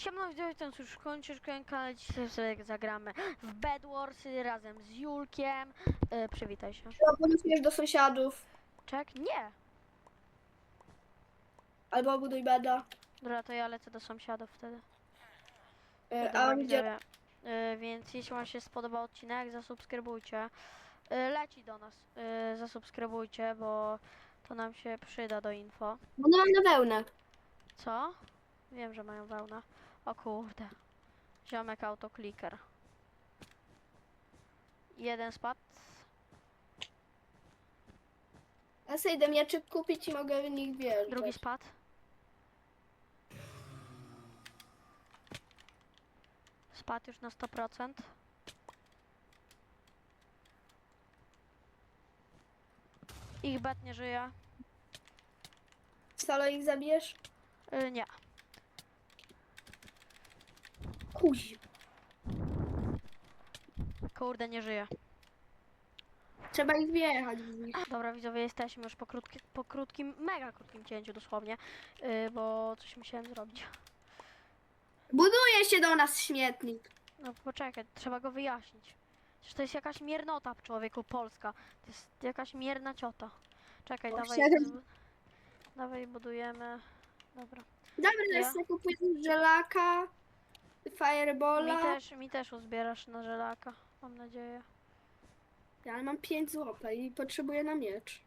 Siemno widzowie, ten już kończysz kanał, dzisiaj sobie zagramy w Bed Warsy razem z Julkiem. E, przywitaj się. Budujesz do sąsiadów, Czek? Nie. albo buduj beda. Dobra, to ja lecę do sąsiadów wtedy. E, Dobra, A on gdzie? E, więc jeśli wam się spodobał odcinek, zasubskrybujcie. E, leci do nas. E, zasubskrybujcie, bo to nam się przyda do info. Bo mam na wełnę. Co? Wiem, że mają wełnę. O kurde. Ziomek autokliker. Jeden spadł. Ja sobie idę mieczyk kupić i mogę w nich wjeżdżać. Drugi spadł. Spadł już na 100%. Ich bet nie żyje. Solo ich zabijesz? Y, nie. Kuź. Kurde, nie żyje. Trzeba ich wjechać w nich. Dobra, widzowie, jesteśmy już po, krótki, po krótkim, mega krótkim cięciu dosłownie, yy, bo coś musiałem zrobić. Buduje się do nas śmietnik. No poczekaj, trzeba go wyjaśnić. Przecież to jest jakaś miernota, człowieku, polska. To jest jakaś mierna ciota. Czekaj, dawaj, siedem. dawaj, budujemy. Dobra. Dobra, ja sobie kupuję żelaka, Mi firebola. też, mi też uzbierasz na żelaka, mam nadzieję. Ja mam 5 złota i potrzebuję na miecz.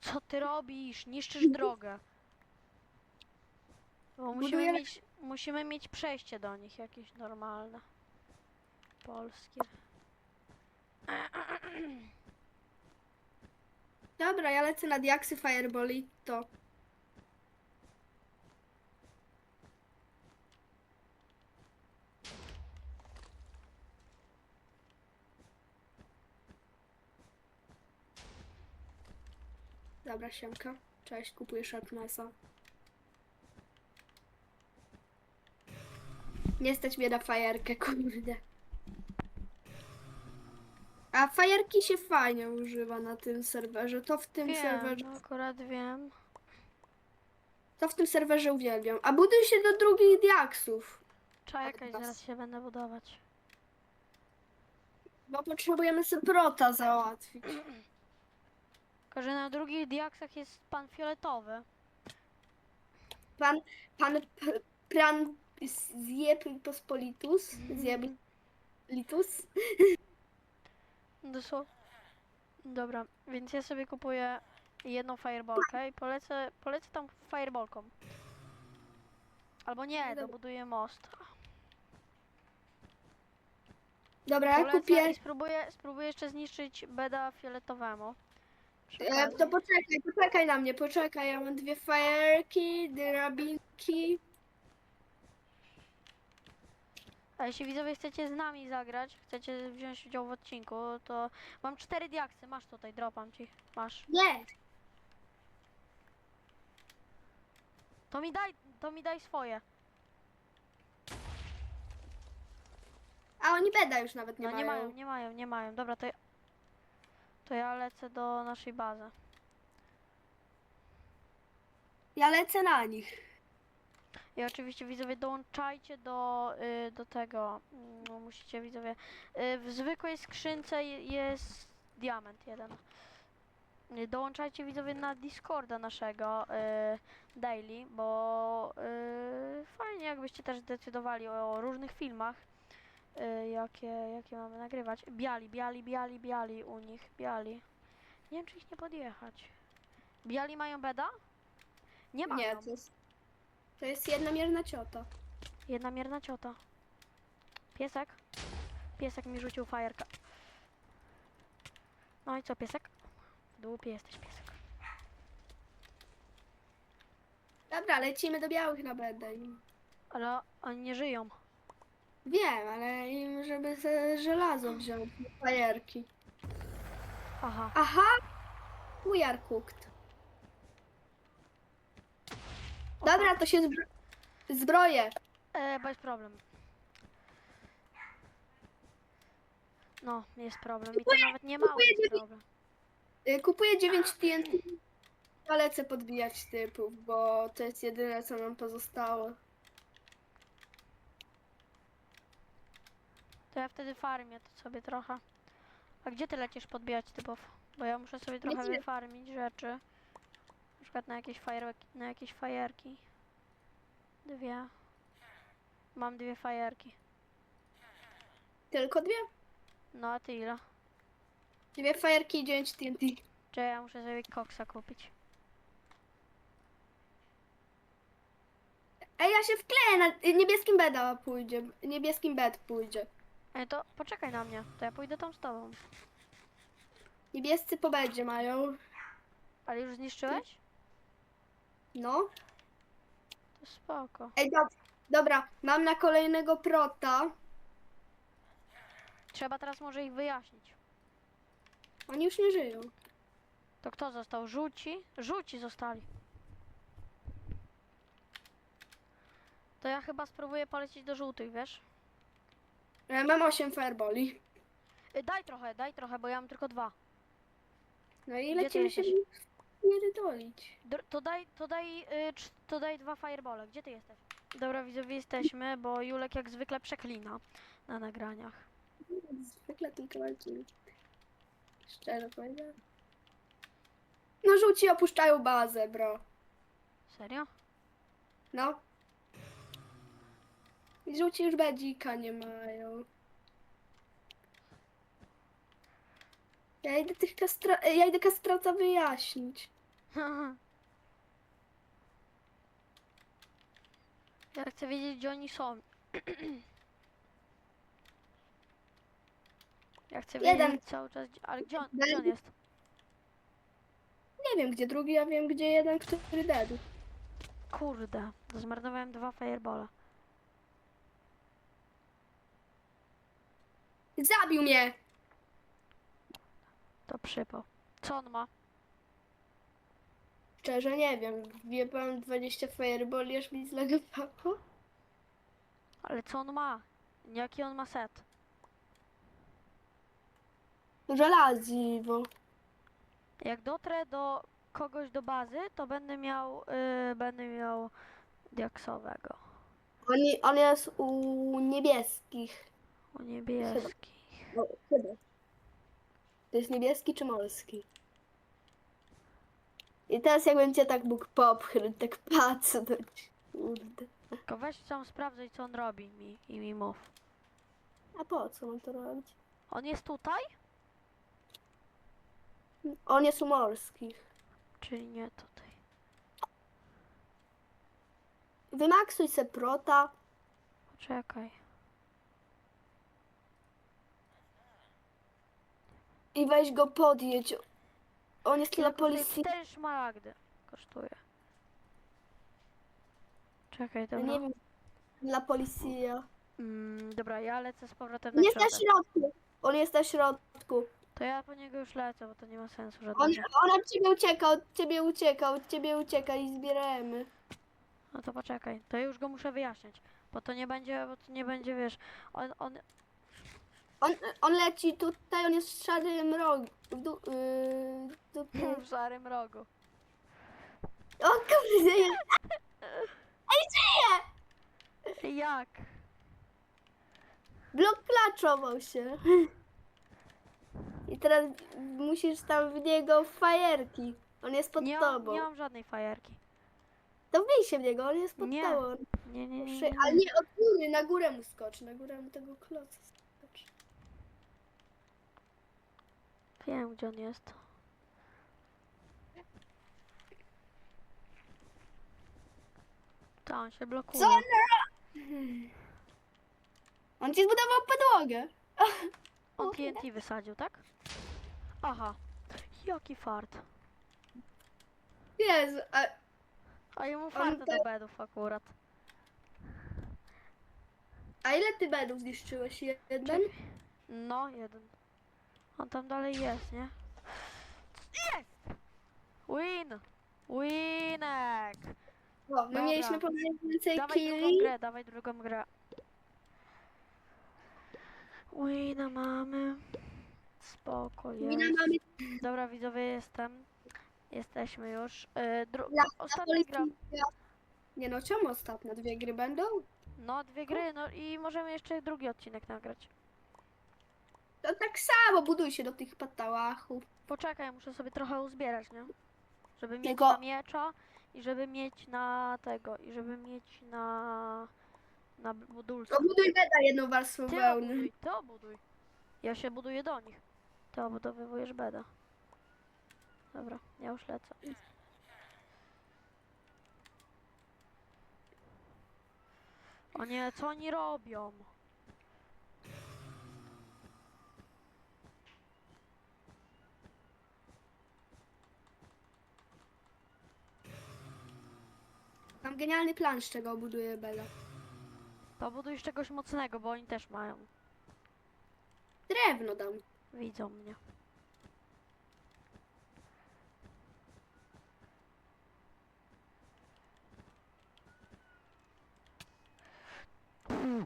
Co ty robisz? Niszczysz drogę. Bo musimy Buduję- mieć, musimy mieć przejście do nich jakieś normalne. Polskie. Dobra, ja lecę na diaksy, fireball i to. Dobra, siemka. Cześć, kupuję Sharpnessa. Nie stać mnie na fajerkę, kurde. A fajerki się fajnie używa na tym serwerze. To w tym Wiem, serwerze. no akurat wiem. To w tym serwerze uwielbiam. A buduj się do drugich diaksów. Czekaj, zaraz się będę budować. Bo potrzebujemy sobie prota załatwić. Tylko, że na drugich diaksach jest pan fioletowy. Pan, pan P- Pran zjeb pospolitus. Zjeb litus. Dosłownie. Dobra, więc ja sobie kupuję jedną fireballkę i polecę, polecę tam fireballką. Albo nie, Dobra. dobuduję most. Dobra, ja Polecę kupię. i spróbuję, spróbuję jeszcze zniszczyć beda fioletowemu. E, to poczekaj, poczekaj na mnie, poczekaj. Ja mam dwie fajerki, drabinki. A jeśli widzowie chcecie z nami zagrać, chcecie wziąć udział w odcinku, to mam cztery diaksy, masz tutaj, dropam ci, masz. Nie! To mi daj, to mi daj swoje. A oni beda już nawet nie no mają. nie mają, nie mają, nie mają. Dobra, to ja, to ja lecę do naszej bazy. Ja lecę na nich. I oczywiście widzowie dołączajcie do, y, do tego, mm, no, musicie widzowie, y, w zwykłej skrzynce je- jest diament jeden. Y, Dołączajcie widzowie na Discorda naszego y, daily, bo y, fajnie jakbyście też decydowali o różnych filmach, y, jakie, jakie mamy nagrywać. Biali, biali, biali, biali u nich, biali. Nie wiem czy ich nie podjechać. Biali mają beda? Nie mają. Nie, to jest, to jest jednomierna ciota. Jedna mierna ciota. Piesek? Piesek mi rzucił fajerkę. No i co, piesek? W dupie jesteś, piesek. Dobra, lecimy do białych na bedę. Ale oni nie żyją. Wiem, ale im, żeby ze żelazo wziąć, fajerki. Aha. Aha! We are cooked. Dobra, to się zbro... zbroję. E, bez problem. No, jest problem. I to nawet nie mały kupuję jest dziewię- problem. Y, Kupuję 9 TNT. Ja lecę podbijać typów, bo to jest jedyne, co nam pozostało. To ja wtedy farmię to sobie trochę. A gdzie ty lecisz podbijać typów? Bo ja muszę sobie trochę Lecimy. wyfarmić rzeczy. Na przykład na jakieś fajerki, na jakieś fajerki. Dwie. Mam dwie fajerki. Tylko dwie? No a ty ile? Dwie fajerki i 9 TNT. Czy ja muszę sobie koksa kupić? Ej, ja się wkleję na niebieskim beda pójdzie. Niebieskim bed pójdzie. Ej, to poczekaj na mnie, to ja pójdę tam z tobą. Niebiescy po bedzie mają. Ale już zniszczyłeś? No. To spoko. Ej, do, dobra, mam na kolejnego prota. Trzeba teraz może ich wyjaśnić. Oni już nie żyją. To kto został? Żółci? Żółci zostali. To ja chyba spróbuję polecieć do żółtych, wiesz? Ja mam 8 fireboli. Y, daj trochę, daj trochę, bo ja mam tylko dwa. No i Gdzie ty lecimy się jesteś? nie wydolić. Dr- to daj, to daj, y, cz- to daj dwa firebole. Gdzie ty jesteś? Dobra, widzowie, jesteśmy, bo Julek jak zwykle przeklina na nagraniach. Zwykle tylko walczymy. Szczerze powiedziałem. No żółci opuszczają bazę, bro. Serio? No. I żółci już bedzika nie mają. Ja idę tych kastra... e, Ja idę kastrata wyjaśnić. ja chcę wiedzieć, gdzie oni są. ja chcę wiedzieć Jeden. cały czas, gdzie- ale gdzie on, gdzie on jest? Nie wiem gdzie drugi, ja wiem gdzie jeden, który dedł. Kurde, zmarnowałem dwa firebole. Zabił mnie! To przypał. Co on ma? Szczerze nie wiem. Wjebałem 20 fireboli, aż mi zlagowało. Ale co on ma? Jaki on ma set? Żelaziwo. Jak dotrę do kogoś do bazy, to będę miał, yy, będę miał diaksowego. On, on jest u niebieskich. O niebieskich. No, chyba. To jest niebieski czy morski? I teraz jakbym cię tak mógł popchnąć, tak patrzeć. Kurde. Tylko weź tam sprawdzaj co on robi mi i mi mów. A po co mam to robić? On jest tutaj? On jest u morskich. Czyli nie tutaj. Wymaksuj se prota. Poczekaj. I weź go podjedź. On jest dla policji. Cztery szmaragdy kosztuje. Czekaj, dobra. nie wiem. Dla policji. Mm, dobra, ja lecę z powrotem na jest na środek. środku. On jest na środku. To ja po niego już lecę, bo to nie ma sensu On, żadnego. on od ciebie ucieka, od ciebie ucieka, od ciebie ucieka i zbieramy. No to poczekaj, to już go muszę wyjaśniać. Bo to nie będzie, bo to nie będzie, wiesz, on, on, On, on leci tutaj, on jest w szarym rogu. W du, yy, du, w szarym rogu. o kurde. Ej, żyje! Jak? Blok klaczował się. I teraz musisz tam w niego fajerki. On jest pod Nie, mam- tobą. nie mam żadnej fajerki. To wbij się w niego, on jest pod Nie. tobą. Nie, nie, nie, Przy, nie, ale nie od góry, na górę mu skocz, na górę mu tego kloca skocz. Wiem, gdzie on jest. To on się blokuje. Co on? On ci zbudował podłogę. On TNT wysadził, tak? Aha. Jaki fart. Jezu, a A jemu farta te- do bedów akurat. A ile ty bedów zniszczyłeś? Jeden? No, jeden. On tam dalej jest, nie? Jest! Win! Winek! O, my Dobra. mieliśmy powiedzieć więcej Dawaj drugą killi. grę, dawaj drugą grę. Wina mamy. Spoko Wina jest. mamy Dobra, widzowie, jestem. Jesteśmy już. Yy, dru- Ja- ostatnia gra. policja. Nie no, czemu ostatnio? Dwie gry będą? No, dwie gry, no i możemy jeszcze drugi odcinek nagrać. To tak samo buduj się do tych patałachów. Poczekaj, muszę sobie trochę uzbierać, nie? Żeby mieć Tylko- na miecza i żeby mieć na tego, i żeby mieć na... na budulce. To buduj beda jedną warstwą Ty wełny. obuduj, ty obuduj. Ja się buduję do nich. Ty obudowywujesz beda. Dobra, ja już lecę. O nie, co oni robią? Mam genialny plan, z czego buduję beda. To buduj z czegoś mocnego, bo oni też mają. Drewno dam. Widzą mnie.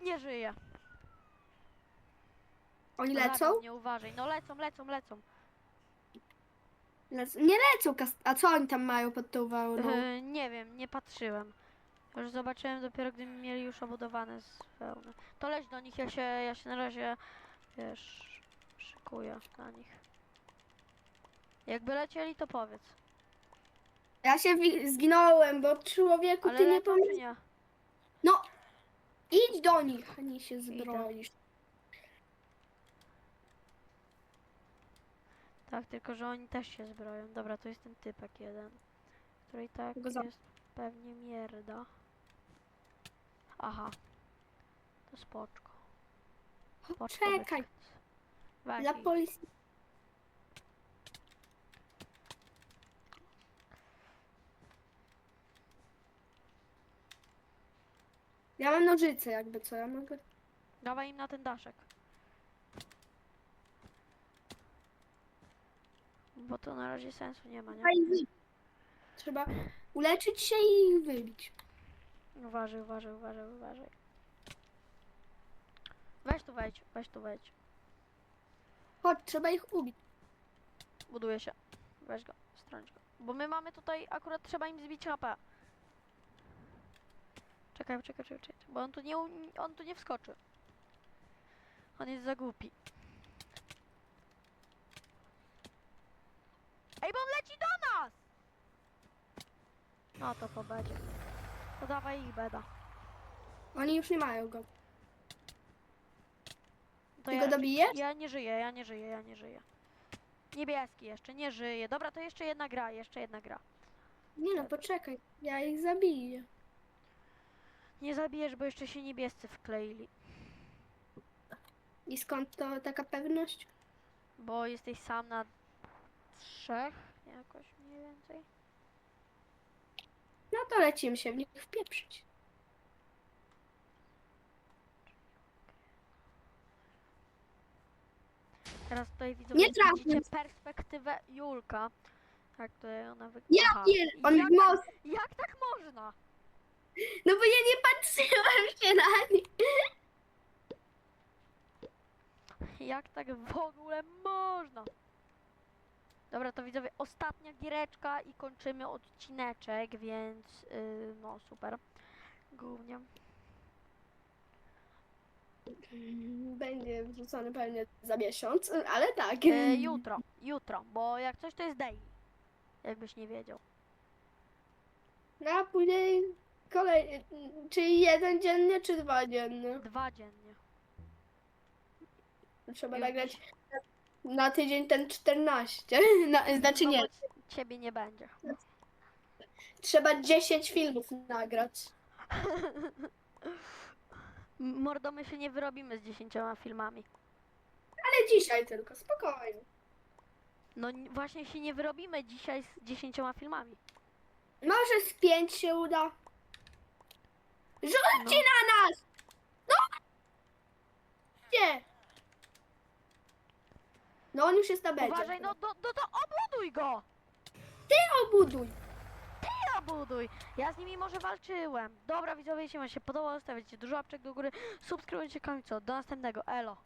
Nie żyje. Oni lecą? Nie uważaj. No lecą, lecą, lecą. Lec nie lecą, a co oni tam mają pod tą wełną? Yy, nie wiem, nie patrzyłem. Już zobaczyłem dopiero gdy mieli już obudowane z wełny. To leć do nich, ja się, ja się na razie, wiesz, szykuję na nich. Jakby lecieli, to powiedz. Ja się wi- zginąłem, bo człowieku, Ale ty nie lecą nie? No, idź do nich, a nie się zbroisz. Tak, tylko że oni też się zbroją. Dobra, to jest ten typek jeden, który i tak Go za- jest pewnie mierda. Aha. To spoczko. spoczko Czekaj. Weź dla policji. Ja mam nożyce, jakby co, ja mogę... Dawaj im na ten daszek. Bo to na razie sensu nie ma, nie? Trzeba uleczyć się i wybić. Uważaj, uważaj, uważaj, uważaj. Weź tu wejdź, weź tu wejdź. Chodź, trzeba ich ubić. Buduje się. Weź go, strąć go. Bo my mamy tutaj, akurat trzeba im zbić HP. Czekaj, czekaj, czekaj, czekaj. Bo on tu nie, on tu nie wskoczy. On jest za głupi. Ej, bo on leci do nas! No to po bedzie. To dawaj ich beda. Oni już nie mają go. To Ty ja, go dobijesz? ja nie żyję, ja nie żyję, ja nie żyję. Niebieski jeszcze, nie żyje. Dobra, to jeszcze jedna gra, jeszcze jedna gra. Nie no, poczekaj. Ja ich zabiję. Nie zabijesz, bo jeszcze się niebiescy wkleili. I skąd to taka pewność? Bo jesteś sam na trzech, jakoś mniej więcej. No to lecimy się w nich wpieprzyć. Teraz tutaj widzowie Nie trafię. widzicie perspektywę Julka. Jak tutaj ona Ja wygląda. pier... On jak, most... jak tak można? No bo ja nie patrzyłem się na nich. Jak tak w ogóle można? Dobra, to widzowie, ostatnia giereczka i kończymy odcineczek, więc yy, no super. Głównie. Będzie wrzucony pewnie za miesiąc, ale tak. E, jutro, jutro, bo jak coś to jest daily. Jakbyś nie wiedział. No a później kolej... Czyli jeden dziennie, czy dwa dziennie? Dwa dziennie. Trzeba Już nagrać na tydzień ten 14. Na, znaczy No nie, Ciebie nie będzie. trzeba 10 filmów nagrać. Mordo, my się nie wyrobimy z dziesięcioma filmami. Ale dzisiaj tylko, spokojnie. No właśnie się nie wyrobimy dzisiaj z dziesięcioma filmami. Może z 5 się uda. No. Rzućcie na nas! No! Gdzie? No on już jest na becie. Uważaj, no do, do, do, obuduj go! Ty obuduj. Ty obuduj! Ja z nimi może walczyłem. Dobra, widzowie, jeśli wam się podobało, stawiajcie dużo łapczek do góry, subskrybujcie kanał? Do następnego, elo!